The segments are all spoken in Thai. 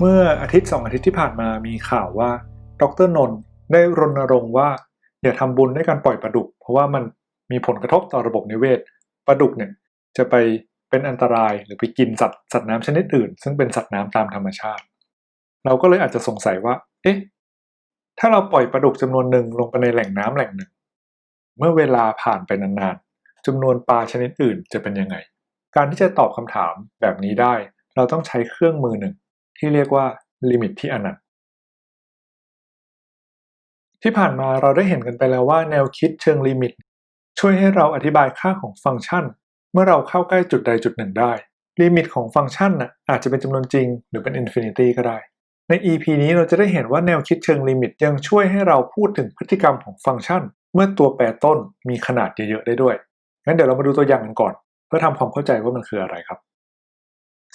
เมื่ออาทิตย์สองอาทิตย์ที่ผ่านมามีข่าวว่า ดรนนท์ได้รณรงค์ว่าอย่าทำบุญด้วยการปล่อยปลาดุก เพราะว่ามันมีผลกระทบต่อระบบนิเวศปลาดุกเนี่ยจะไปเป็นอันตรายหรือไปกินสัตว์สัตว์น้ำชนิดอื่น ซึ่งเป็นสัตว์น้ำตามธรรมชาติ เราก็เลยอาจจะสงสัยว่า เอ๊ะ ถ้าเราปล่อยปลาดุกจำนวนหนึ่งลงไปในแหล่งน้ำแหล่งหนึ่ง เมื่อเวลาผ่านไปนานๆจำนวนปลาชนิดอื่นจะเป็นยังไง การที่จะตอบคำถามแบบนี้ได้ เราต้องใช้เครื่องมือหนึ่ง ที่เรียกว่าลิมิตที่อนันต์ที่ผ่านมาเราได้เห็นกันไปแล้วว่าแนวคิดเชิงลิมิต ช่วยให้เราอธิบายค่าของฟังก์ชัน เมื่อเราเข้าใกล้จุดใดจุดหนึ่งได้ ลิมิตของฟังก์ชันน่ะอาจจะเป็นจำนวนจริง หรือเป็นอินฟินิตี้ก็ได้ ใน EP นี้เราจะได้เห็นว่าแนวคิดเชิงลิมิตยังช่วยให้เราพูดถึงพฤติกรรมของฟังก์ชัน เมื่อตัวแปรต้นมีขนาดเยอะๆได้ด้วยงั้นเดี๋ยวเรามาดูตัวอย่างกันก่อน เพื่อทำความเข้าใจว่ามันคืออะไรครับ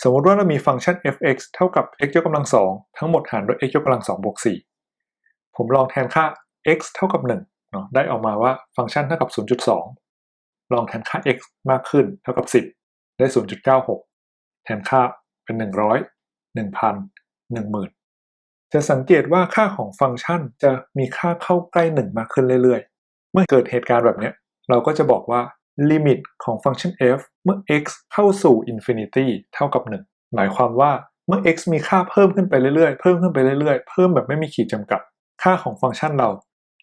สมมติว่าเรามีฟังก์ชัน f(x) เท่ากับ x ยกกำลังสองทั้งหมดหารด้วย x ยกกำลังสองบวกสี่ผมลองแทนค่า x เท่ากับ1เนาะได้ออกมาว่าฟังก์ชันเท่ากับ 0.2 ลองแทนค่า x มากขึ้นเท่ากับ 10 ได้ 0.96 แทนค่าเป็น 100 1,000 10,000 จะสังเกตว่าค่าของฟังก์ชันจะมีค่าเข้าใกล้ 1 มากขึ้นเรื่อยๆ เมื่อเกิดเหตุการณ์แบบนี้เราก็จะบอกว่า ลิมิตของฟังก์ชัน f เมื่อ x เข้าสู่ infinity เท่ากับ 1 หมายความว่าเมื่อ x มีค่าเพิ่มขึ้นไปเรื่อยๆ เพิ่มขึ้นไปเรื่อยๆ เพิ่มแบบไม่มีขีดจำกัด ค่าของฟังก์ชันเรา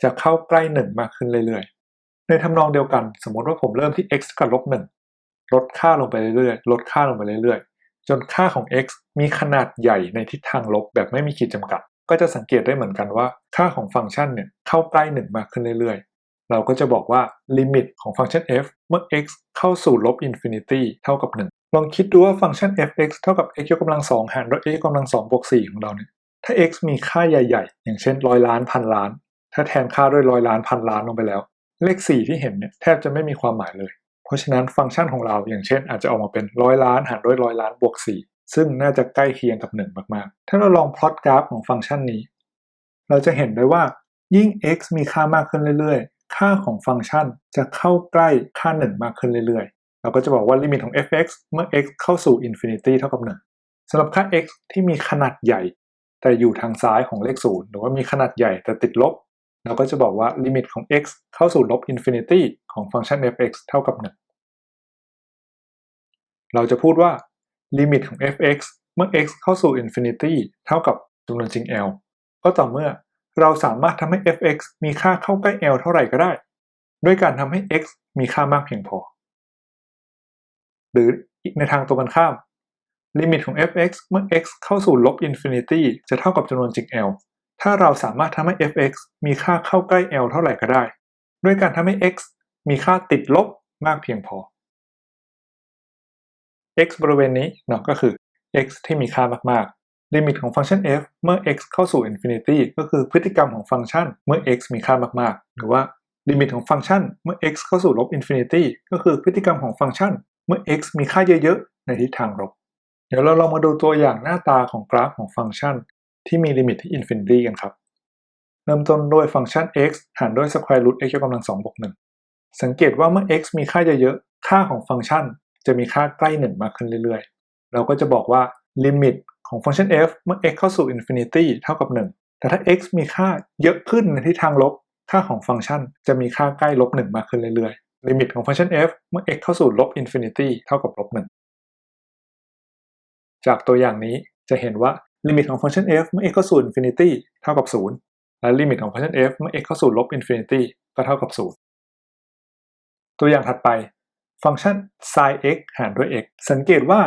จะเข้าใกล้ 1 มากขึ้นเรื่อยๆ ในทำนองเดียวกัน สมมติว่าผมเริ่มที่ x กับลบ1ลดค่าลงไปเรื่อยๆ ลดค่าลงไปเรื่อยๆ จนค่าของ x มีขนาดใหญ่ในทิศทางลบแบบไม่มีขีดจำกัด ก็จะสังเกตได้เหมือนกันว่า ค่าของฟังก์ชันเนี่ยเข้าใกล้ 1 มากขึ้นเรื่อยๆ เราก็จะบอกว่าลิมิตของฟังก์ชัน f เมื่อ x เข้าสู่ลบอินฟินิตี้เท่ากับ 1 ลองคิดดูว่าฟังก์ชัน f(x) เท่ากับ x ยกกำลังสองหารด้วย x ยกกำลังสองบวก4ของเราเนี่ยถ้า x มีค่าใหญ่ ๆ อย่างเช่นร้อยล้านพันล้าน ถ้าแทนค่าด้วยร้อยล้านพันล้านลงไปแล้ว เลข 4 ที่เห็นเนี่ยแทบจะไม่มีความหมายเลย เพราะฉะนั้นฟังก์ชันของเราอย่างเช่น อาจจะออกมาเป็นร้อยล้านหารด้วยร้อยล้านบวก 4 ซึ่งน่าจะใกล้เคียงกับ 1 มากๆ ถ้าเราลองพลอตกราฟของฟังก์ชันนี้ เราจะเห็นได้ว่ายิ่ง x มีค่ามากขึ้นเรื่อยๆ ค่าของฟังก์ชันจะเข้าใกล้ค่า 1 มากขึ้นเรื่อยๆ เราก็จะบอกว่าลิมิตของ f(x) เมื่อ x เข้าสู่ infinity เท่ากับ 1สำหรับค่า x ที่มีขนาดใหญ่ แต่อยู่ทางซ้ายของเลข 0 หรือว่ามีขนาดใหญ่แต่ติดลบ เราก็จะบอกว่าลิมิตของ x เข้าสู่ลบ infinity ของฟังก์ชัน f(x) เท่ากับ 1 เราจะพูดว่าลิมิตของ f(x) เมื่อ x เข้าสู่ infinity เท่ากับจำนวนจริง l ก็ต่อเมื่อ เราสามารถทำให้ f(x) มีค่าเข้าใกล้ l เท่าไหร่ก็ได้ ด้วยการทำให้ x มีค่ามากเพียงพอ หรือในทางตรงกันข้าม ลิมิตของ f(x) เมื่อ x เข้าสู่ลบ infinity จะเท่ากับจำนวนจริง l ถ้าเราสามารถทำให้ f(x) มีค่าเข้าใกล้ l เท่าไหร่ก็ได้ ด้วยการทำให้ x มีค่าติดลบมากเพียงพอ x บริเวณนี้เนาะก็คือ x ที่มีค่ามากๆ ลิมิตของฟังก์ชัน f เมื่อ x เข้าสู่ infinity ก็คือพฤติกรรมของฟังก์ชันเมื่อ x มีค่ามากๆ หรือว่าลิมิตของฟังก์ชันเมื่อ x เข้าสู่ลบ infinity ก็คือพฤติกรรมของฟังก์ชันเมื่อ x มีค่าเยอะๆ ในทิศทางลบ เดี๋ยวเราลองมาดูตัวอย่างหน้าตาของกราฟของฟังก์ชัน ที่มีลิมิตที่ infinity กันครับ เริ่มต้นด้วยฟังก์ชัน x หารด้วย square root x ยกกำลังสองบวกหนึ่งสังเกตว่าเมื่อ x มีค่าเยอะๆ ค่าของฟังก์ชันจะมีค่าใกล้ 1 มากขึ้นเรื่อยๆ เราก็จะบอกว่าลิมิต ของฟังก์ชัน f เมื่อ x เข้าสู่ infinity เท่ากับ 1 แต่ถ้า x มีค่าเยอะขึ้นในทิศทางลบ ค่าของฟังก์ชันจะมีค่าใกล้ลบ 1 มากขึ้นเรื่อยๆ ลิมิตของฟังก์ชัน f เมื่อ x เข้าสู่ลบ infinity เท่ากับลบ 1 จากตัวอย่างนี้จะเห็นว่าลิมิตของฟังก์ชัน f เมื่อ x เข้าสู่ infinity เท่ากับ 0 และลิมิตของฟังก์ชัน f เมื่อ x เข้าสู่ลบ infinity ก็เท่ากับ 0 ตัวอย่างถัดไป ฟังก์ชัน sin x หารด้วย x สังเกตว่า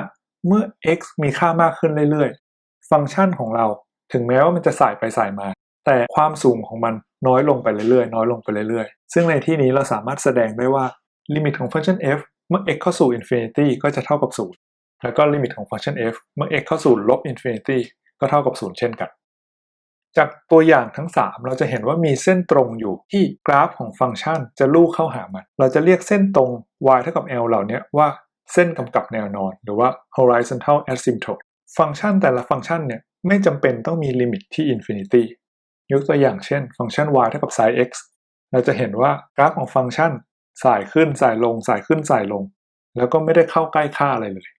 เมื่อ x มีค่ามากขึ้นเรื่อยๆ ฟังก์ชันของเราถึงแม้ว่ามันจะสายไปสายมา แต่ความสูงของมันน้อยลงไปเรื่อยๆ น้อยลงไปเรื่อยๆ ซึ่งในที่นี้เราสามารถแสดงได้ว่าลิมิตของฟังก์ชัน f เมื่อ x เข้าสู่ infinity ก็จะเท่ากับ 0 แล้วก็ลิมิตของฟังก์ชัน f เมื่อ x เข้าสู่ลบ infinity ก็เท่ากับ 0 เช่นกัน จากตัวอย่างทั้ง 3 เราจะเห็นว่ามีเส้นตรงอยู่ที่กราฟของฟังก์ชันจะลู่เข้าหามัน เราจะเรียกเส้นตรง y เท่ากับ l เหล่านี้ว่า เส้นกำกับแนวนอน หรือว่า horizontal asymptote ฟังก์ชันแต่ละฟังก์ชันเนี่ยไม่จำเป็นต้องมีลิมิตที่ infinity ยกตัวอย่างเช่น ฟังก์ชัน y เท่ากับ sin x เราจะเห็นว่ากราฟของฟังก์ชันสายขึ้นสายลงสายขึ้นสายลง แล้วก็ไม่ได้เข้าใกล้ค่าอะไรเลย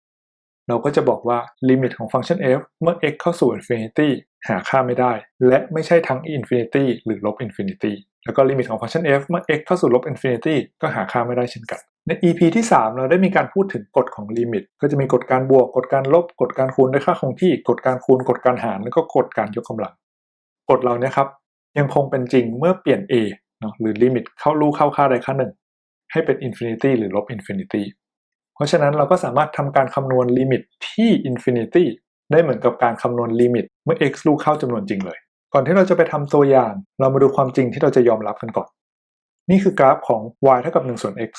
เราก็จะบอกว่าลิมิตของฟังก์ชัน f เมื่อ x เข้าสู่ infinity หาค่าไม่ได้ และไม่ใช่ทั้ง infinity หรือลบ infinity แล้วก็ลิมิตของฟังก์ชัน f เมื่อ x เข้าสู่ลบ infinity ก็หาค่าไม่ได้เช่นกัน ใน EP ที่ 3 เราได้มีการพูดถึงกฎของลิมิต ก็จะมีกฎการบวก กฎการลบ กฎการคูณด้วยค่าคงที่ กฎการคูณ กฎการหาร แล้วก็กฎการยกกำลัง กฎเหล่านี้ครับ ยังคงเป็นจริงเมื่อเปลี่ยน a เนาะหรือลิมิตเข้าลู่เข้าค่าใดค่าหนึ่ง ให้เป็น infinity หรือลบ infinity เพราะฉะนั้นเราก็สามารถทำการคำนวณลิมิตที่ infinity ได้เหมือนกับการคำนวณลิมิตเมื่อ x ลู่เข้าจำนวนจริงเลย ก่อนที่เราจะไปทำตัวอย่าง เรามาดูความจริงที่เราจะยอมรับกันก่อน นี่คือกราฟของ y เท่ากับ1ส่วน x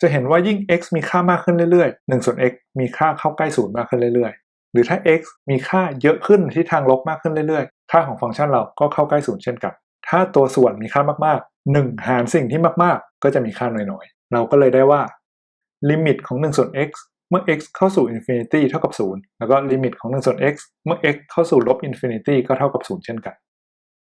จะเห็นว่ายิ่ง x มีค่ามากขึ้นเรื่อยๆ1ส่วน x มีค่าเข้าใกล้ศูนย์มากขึ้นเรื่อยๆ หรือถ้า x มีค่าเยอะขึ้นที่ทางลบมากขึ้นเรื่อยๆ ค่าของฟังก์ชันเราก็เข้าใกล้ศูนย์เช่นกัน ถ้าตัวส่วนมีค่ามากๆ 1 หารสิ่งที่มากๆ ก็จะมีค่าน้อยๆ เราก็เลยได้ว่าลิมิตของ1ส่วน x เมื่อ x เข้าสู่ infinity เท่ากับ 0 แล้วก็ลิมิตของ1ส่วน x เมื่อ x เข้าสู่ลบ infinity ก็เท่ากับ 0 เช่นกัน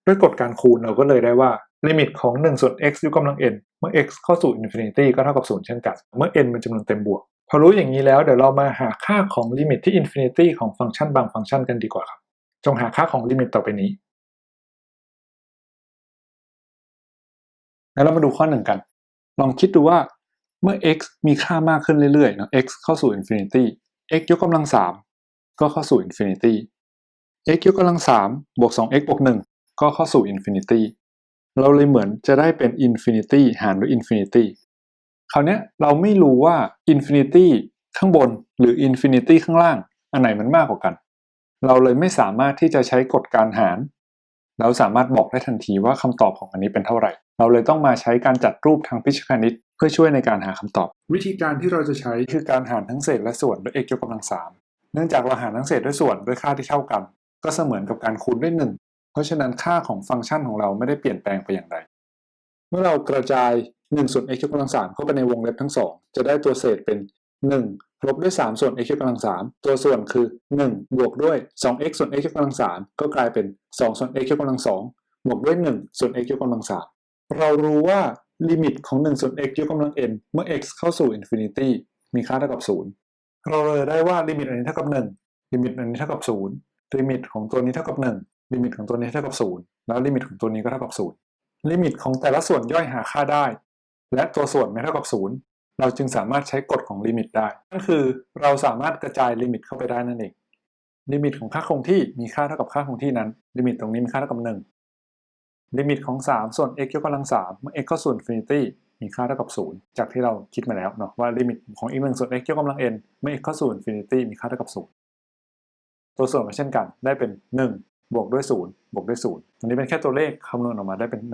ด้วยกฎการคูณเราก็เลยได้ว่า ลิมิตของ1ส่วน x ยกกำลัง n เมื่อ x เข้าสู่ infinity ก็เท่ากับ 0 เช่นกัน เมื่อ n เป็นจำนวนเต็มบวก พอรู้อย่างนี้แล้วเดี๋ยวเรามาหาค่าของลิมิตที่ infinity ของฟังก์ชันบางฟังก์ชันกันดีกว่าครับ จงหาค่าของลิมิตต่อไปนี้ แล้วเรามาดูข้อหนึ่งกัน ลองคิดดูว่าเมื่อ x มีค่ามากขึ้นเรื่อยๆเนาะ x เข้าสู่ infinity x ยกกำลัง3ก็เข้าสู่ infinity x ยกกำลัง3บวก 2x บวก1ก็เข้าสู่ infinity เราเลยเหมือนจะได้เป็น infinity หารด้วย infinity คราวนี้เราไม่รู้ว่า infinity ข้างบนหรือ infinity ข้างล่าง อันไหนมันมากกว่ากัน เราเลยไม่สามารถที่จะใช้กฎการหาร เราสามารถบอกได้ทันทีว่าคำตอบของอันนี้เป็นเท่าไหร่ เราเลยต้องมาใช้การจัดรูปทางพิชคณิต เพื่อช่วยในการหาคำตอบ วิธีการที่เราจะใช้คือการหารทั้งเศษและส่วนด้วย x ยกกำลังสามเนื่องจากเราหารทั้งเศษด้วยส่วนด้วยค่าที่เท่ากัน ก็เสมือนกับการคูณด้วยหนึ่ง เพราะฉะนั้นค่าของฟังก์ชันของเราไม่ได้เปลี่ยนแปลงไปอย่างใดเมื่อเรากระจาย1ส่วน x ยกกำลังสามเข้าไปในวงเล็บทั้งสองจะได้ตัวเศษเป็น 1 ลบด้วย 3 ส่วน x ยกกำลัง3ตัวส่วนคือ 1 บวกด้วย 2x ส่วน x ยกกำลัง3ก็กลายเป็น 2 ส่วน x ยกกำลัง2บวกด้วย 1 ส่วน x ยกกำลัง3เรารู้ว่าลิมิตของ 1 ส่วน x ยกกำลัง n เมื่อ x เข้าสู่ infinity มีค่าเท่ากับ 0 เราเลยได้ว่าลิมิตอันนี้เท่ากับ 1 ลิมิตอันนี้เท่ากับ 0 ลิมิตของตัวนี้เท่ากับ1 ลิมิตของตัวนี้เท่ากับ0แล้วลิมิตของตัวนี้ก็เท่ากับ0ลิมิตของแต่ละส่วนย่อยหาค่าได้ และตัวส่วนไม่เท่ากับ0เราจึงสามารถใช้กฎของลิมิตได้นั่นคือเราสามารถกระจายลิมิตเข้าไปได้นั่นเองลิมิตของค่าคงที่มีค่าเท่ากับค่าคงที่นั้น ลิมิตตรงนี้มีค่าเท่ากับ1ลิมิตของ 3 ส่วน x ยกกำลัง3เมื่อ x เข้าสู่ infinity มีค่าเท่ากับ 0 จากที่เราคิดมาแล้วเนาะว่าลิมิตของอีกหนึ่งส่วน x ยกกำลัง n เมื่อ x เข้าสู่ infinity มีค่าเท่ากับ 0 ตัวส่วนเช่นกันได้เป็น 1 บวกด้วย0บวกด้วย0อันนี้เป็นแค่ตัวเลขคำนวณออกมาได้เป็น 1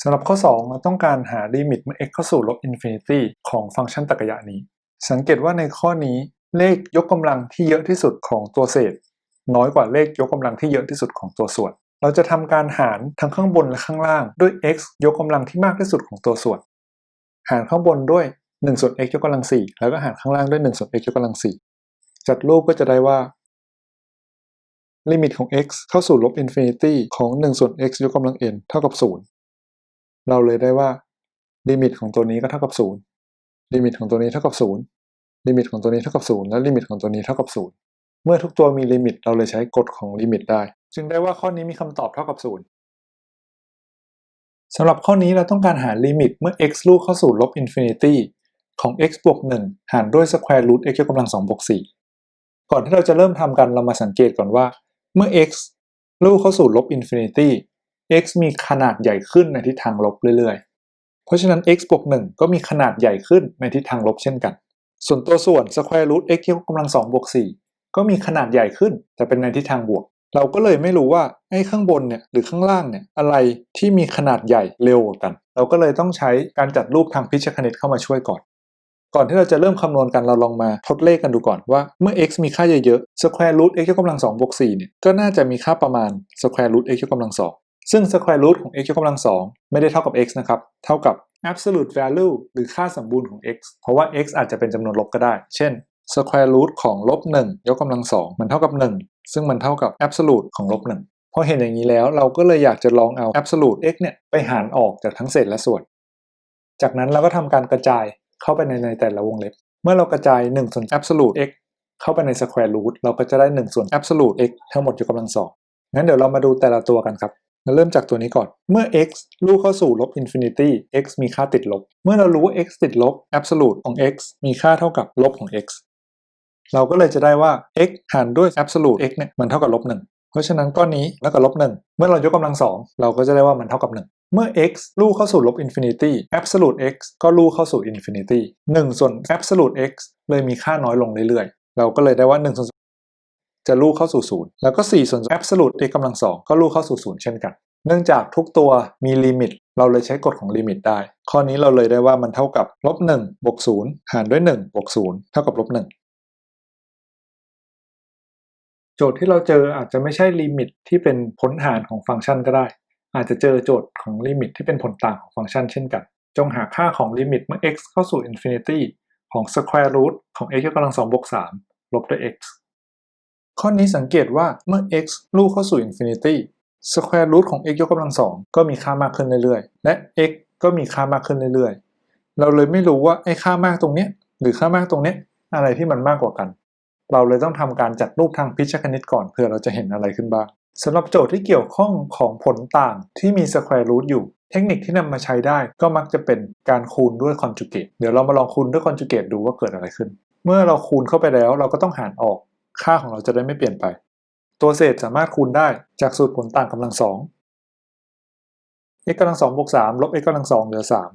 สำหรับข้อ 2 เราต้องการหาลิมิตเมื่อ x เข้าสู่ลบ infinity ของฟังก์ชันตรรกะนี้ สังเกตว่าในข้อนี้เลขยกกำลังที่เยอะที่สุดของตัวเศษ น้อยกว่าเลขยกกำลังที่เยอะที่สุดของตัวส่วน เราจะทำการหารทั้งข้างบนและข้างล่างด้วย x ยกกำลังที่มากที่สุดของตัวส่วน หารข้างบนด้วย1ส่วน x ยกกำลัง4แล้วก็หารข้างล่างด้วย1ส่วน x ยกกำลัง4จัดรูปก็จะได้ว่า ลิมิตของ x เข้าสู่ลบ infinity ของ 1 ส่วน x ยกกำลัง n เท่ากับ 0 เราเลยได้ว่าลิมิตของตัวนี้ก็เท่ากับ 0 ลิมิตของตัวนี้เท่ากับ 0 ลิมิตของตัวนี้เท่ากับ 0 และลิมิตของตัวนี้เท่ากับ 0 เมื่อทุกตัวมีลิมิตเราเลยใช้กฎของลิมิตได้ จึงได้ว่าข้อนี้มีคำตอบเท่ากับ 0สำหรับข้อนี้เราต้องการหาลิมิตเมื่อ x ลูกเข้าสู่ลบ infinity ของ x บวก 1 หารด้วย square root x ยกกำลัง2บวก4ก่อนที่เราจะเริ่มทำกันเรามาสังเกตก่อนว่า เมื่อ x ลูกเข้าสู่ลบ infinity x มีขนาดใหญ่ขึ้นในทิศทางลบเรื่อยๆ เพราะฉะนั้น x บวก1ก็มีขนาดใหญ่ขึ้นในทิศทางลบเช่นกัน ส่วนตัวส่วน square root x ยกกำลัง2บวก4ก็มีขนาดใหญ่ขึ้น แต่เป็นในทิศทางบวก เราก็เลยไม่รู้ว่าไอ้ข้างบนเนี่ยหรือข้างล่างเนี่ยอะไรที่มีขนาดใหญ่เร็วกว่ากัน เราก็เลยต้องใช้การจัดรูปทางพิชคณิตเข้ามาช่วยก่อน ก่อนที่เราจะเริ่มคำนวณกันเราลองมาทดเลขกันดูก่อนว่าเมื่อ x มีค่าเยอะๆ square root x ยกกำลัง2บวก4เนี่ยก็น่าจะมีค่าประมาณ square root x ยกกำลัง2ซึ่ง square root ของ x ยกกำลัง2ไม่ได้เท่ากับ x นะครับ เท่ากับ absolute value หรือค่าสมบูรณ์ของ x เพราะว่า x อาจจะเป็นจำนวนลบก็ได้ เช่น square root ของลบ1ยกกำลัง2มันเท่ากับ 1 ซึ่งมันเท่ากับ absolute ของลบ1พอเห็นอย่างนี้แล้วเราก็เลยอยากจะลองเอา absolute x เนี่ยไปหารออกจากทั้งเศษและส่วน จากนั้นเราก็ทำการกระจาย เข้าไปในในแต่ละวงเล็บ เมื่อเรากระจาย1ส่วน absolute x เข้าไปใน square root เราก็จะได้1ส่วน absolute x ทั้งหมดยกกำลังสองงั้นเดี๋ยวเรามาดูแต่ละตัวกันครับเราเริ่มจากตัวนี้ก่อน เมื่อ x ลูกเข้าสู่ลบ infinity x มีค่าติดลบ เมื่อเรารู้ว่า x ติดลบ absolute ของ x มีค่าเท่ากับลบของ x เราก็เลยจะได้ว่า x หารด้วย absolute x เนี่ยมันเท่ากับลบหนึ่งเพราะฉะนั้นก้อนนี้แล้วกับลบหนึ่งเมื่อเรายกกำลังสองเราก็จะได้ว่ามันเท่ากับหนึ่ง เมื่อ x ลูกเข้าสู่ลบ infinity absolute x ก็ลูกเข้าสู่ infinity 1ส่วน absolute x เลยมีค่าน้อยลงเรื่อยๆ เราก็เลยได้ว่า1ส่วนจะลูกเข้าสู่ศูนย์แล้วก็4ส่วน absolute x กำลังสองก็ลูกเข้าสู่ศูนย์เช่นกัน เนื่องจากทุกตัวมีลิมิต เราเลยใช้กฎของลิมิตได้ ข้อนี้เราเลยได้ว่ามันเท่ากับลบ1บวก0หารด้วย1บวก0เท่ากับลบ1โจทย์ที่เราเจออาจจะไม่ใช่ลิมิตที่เป็นผลหารของฟังก์ชันก็ได้ อาจจะเจอโจทย์ของลิมิตที่เป็นผลต่างของฟังก์ชันเช่นกัน จงหาค่าของลิมิตเมื่อ x เข้าสู่ infinity ของ square root ของ x ยกกำลังสองบวก3ลบด้วย x ข้อนี้สังเกตว่าเมื่อ x ลูกเข้าสู่ infinity square root ของ x ยกกำลังสองก็มีค่ามากขึ้นเรื่อยๆ และ x ก็มีค่ามากขึ้นเรื่อยๆ เราเลยไม่รู้ว่าไอ้ค่ามากตรงเนี้ยหรือค่ามากตรงเนี้ยอะไรที่มันมากกว่ากัน เราเลยต้องทำการจัดรูปทางพิชคณิตก่อนเพื่อเราจะเห็นอะไรขึ้นบ้าง สำหรับโจทย์ที่เกี่ยวข้องของผลต่างที่มี square root อยู่ เทคนิคที่นำมาใช้ได้ก็มักจะเป็นการคูณด้วย conjugate เดี๋ยวเรามาลองคูณด้วย conjugate ดูว่าเกิดอะไรขึ้น เมื่อเราคูณเข้าไปแล้วเราก็ต้องหารออก ค่าของเราจะได้ไม่เปลี่ยนไป ตัวเศษสามารถคูณได้จากสูตรผลต่างกำลังสอง x กำลังสองบวกสามลบ x กำลังสองเหลือสาม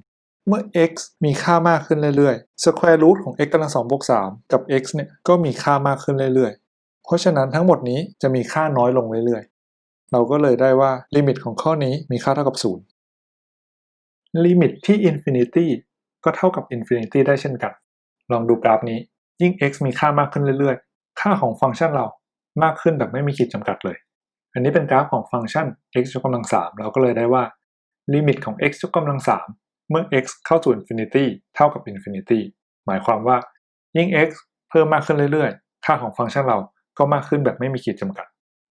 เมื่อ x มีค่ามากขึ้นเรื่อยๆ square root ของ x กำลังสองบวกสามกับ x เนี่ยก็มีค่ามากขึ้นเรื่อยๆ เพราะฉะนั้นทั้งหมดนี้จะมีค่าน้อยลงเรื่อยๆ เราก็เลยได้ว่าลิมิตของข้อนี้มีค่าเท่ากับศูนย์ลิมิตที่ infinity ก็เท่ากับ infinity ได้เช่นกัน ลองดูกราฟนี้ ยิ่ง x มีค่ามากขึ้นเรื่อยๆ ค่าของฟังก์ชันเรามากขึ้นแบบไม่มีขีดจำกัดเลย อันนี้เป็นกราฟของฟังก์ชัน x ยกกำลังสามเราก็เลยได้ว่าลิมิตของ x ยกกำลังสามเมื่อ x เข้าสู่ infinity เท่ากับ infinity หมายความว่ายิ่ง x เพิ่มมากขึ้นเรื่อยๆ ค่าของฟังก์ชันเรา ก็มากขึ้นแบบไม่มีขีดจำกัด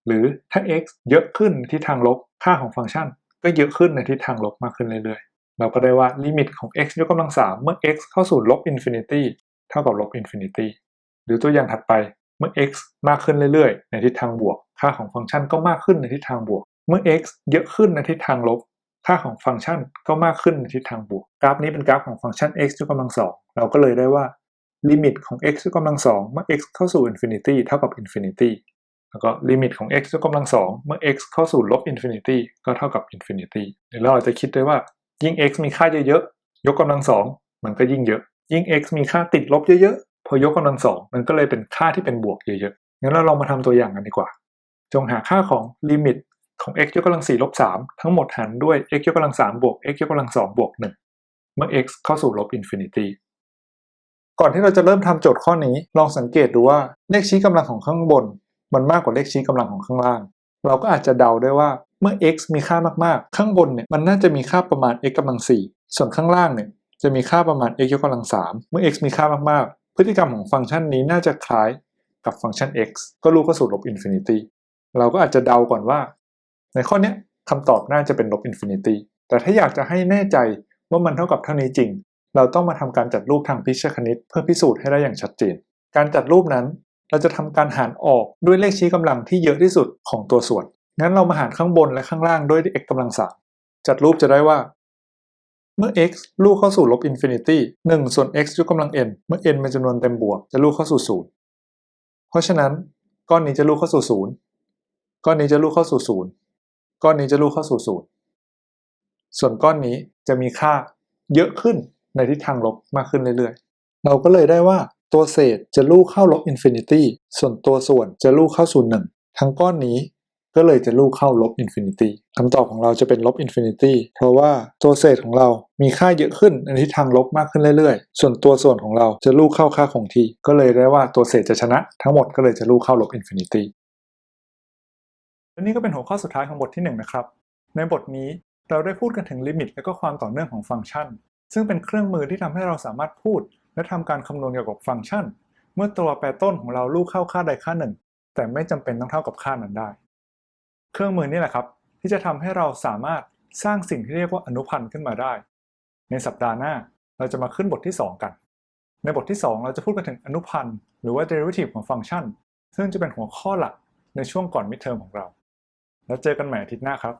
หรือถ้า x เยอะขึ้นในทิศทางลบค่าของฟังก์ชัน ก็เยอะขึ้นในทิศทางลบมากขึ้นเรื่อยๆ เราก็ได้ว่าลิมิตของ x ยกกำลังสามเมื่อ x เข้าสู่ลบ infinity เท่ากับลบ infinity หรือตัวอย่างถัดไปเมื่อ x มากขึ้นเรื่อยๆ ในทิศทางบวก ค่าของฟังก์ชันก็มากขึ้นในทิศทางบวก เมื่อ x เยอะขึ้นในทิศทางลบ ค่าของฟังก์ชันก็มากขึ้นในทิศทางบวก กราฟนี้เป็นกราฟของฟังก์ชัน x ยกกำลังสองเราก็เลยได้ว่า ลิมิตของ x ยกกำลังสองเมื่อ x เข้าสู่ infinity เท่ากับ infinity แล้วก็ลิมิตของ x ยกกำลังสองเมื่อ x เข้าสู่ลบ infinity ก็เท่ากับ infinity หรือเราอาจจะคิดได้ว่ายิ่ง x มีค่าเยอะๆยกกำลังสองมันก็ยิ่งเยอะ ยิ่ง x มีค่าติดลบเยอะๆพอยกกำลังสองมันก็เลยเป็นค่าที่เป็นบวกเยอะๆงั้นเราลองมาทำตัวอย่างกันดีกว่า จงหาค่าของลิมิตของ x ยกกำลังสี่ลบสามทั้งหมดหารด้วย x ยกกำลังสามบวก x ยกกำลังสองบวกหนึ่งเมื่อ x เข้าสู่ลบ infinity ก่อนที่เราจะเริ่มทำโจทย์ข้อนี้ ลองสังเกตดูว่าเลขชี้กำลังของข้างบน มันมากกว่าเลขชี้กำลังของข้างล่าง เราก็อาจจะเดาได้ว่าเมื่อ x มีค่ามากๆ ข้างบนเนี่ยมันน่าจะมีค่าประมาณ x กำลังสี่ส่วนข้างล่างเนี่ยจะมีค่าประมาณ x ยกกำลังสามเมื่อ x มีค่ามากๆ พฤติกรรมของฟังก์ชันนี้น่าจะคล้ายกับฟังก์ชัน x ก็ลูกเข้าสู่ลบ infinity เราก็อาจจะเดาก่อนว่า ในข้อนี้คำตอบน่าจะเป็นลบ infinity แต่ถ้าอยากจะให้แน่ใจว่ามันเท่ากับเท่านี้จริง เราต้องมาทำการจัดรูปทางพิชคณิต เพื่อพิสูจน์ให้ได้อย่างชัดเจน การจัดรูปนั้น เราจะทำการหารออกด้วยเลขชี้กำลังที่เยอะที่สุดของตัวส่วน งั้นเรามาหารข้างบนและข้างล่างด้วย x กำลังสามจัดรูปจะได้ว่า เมื่อ x ลูกเข้าสู่ลบ infinity 1ส่วน x ยกกำลัง n เมื่อ n เป็นจำนวนเต็มบวกจะลูกเข้าสู่ศูนย์เพราะฉะนั้นก้อนนี้จะลูกเข้าสู่ศูนย์ก้อนนี้จะลูกเข้าสู่ศูนย์ก้อนนี้จะลูกเข้าสู่ศูนย์ส่วนก้อนนี้จะมีค่าเยอะขึ้น ในทิศทางลบมากขึ้นเรื่อยๆ เราก็เลยได้ว่าตัวเศษจะลูกเข้าลบอินฟินิตี้ส่วนตัวส่วนจะลูกเข้าศูนย์หนึ่งทั้งก้อนนี้ก็เลยจะลูกเข้าลบอินฟินิตี้คำตอบของเราจะเป็นลบอินฟินิตี้เพราะว่าตัวเศษของเรามีค่าเยอะขึ้นในทิศทางลบมากขึ้นเรื่อยๆ ส่วนตัวส่วนของเราจะลูกเข้าค่าคงที่ ก็เลยได้ว่าตัวเศษจะชนะ ทั้งหมดก็เลยจะลูกเข้าลบอินฟินิตี้และนี่ก็เป็นหัวข้อสุดท้ายของบทที่1นะครับ ในบทนี้เราได้พูดกันถึงลิมิตและก็ความต่อเนื่องของฟังก์ชัน ซึ่งเป็นเครื่องมือที่ทำให้เราสามารถพูด และทำการคำนวณเกี่ยวกับฟังก์ชัน เมื่อตัวแปรต้นของเราลูกเข้าค่าใดค่าหนึ่ง แต่ไม่จำเป็นต้องเท่ากับค่านั้นได้ เครื่องมือนี่แหละครับ ที่จะทำให้เราสามารถสร้างสิ่งที่เรียกว่าอนุพันธ์ขึ้นมาได้ ในสัปดาห์หน้าเราจะมาขึ้นบทที่ 2 กัน ในบทที่ 2 เราจะพูดกันถึงอนุพันธ์ หรือว่า derivative ของฟังก์ชัน ซึ่งจะเป็นหัวข้อหลักในช่วงก่อนมิดเทอมของเรา แล้วเจอกันใหม่อาทิตย์หน้าครับ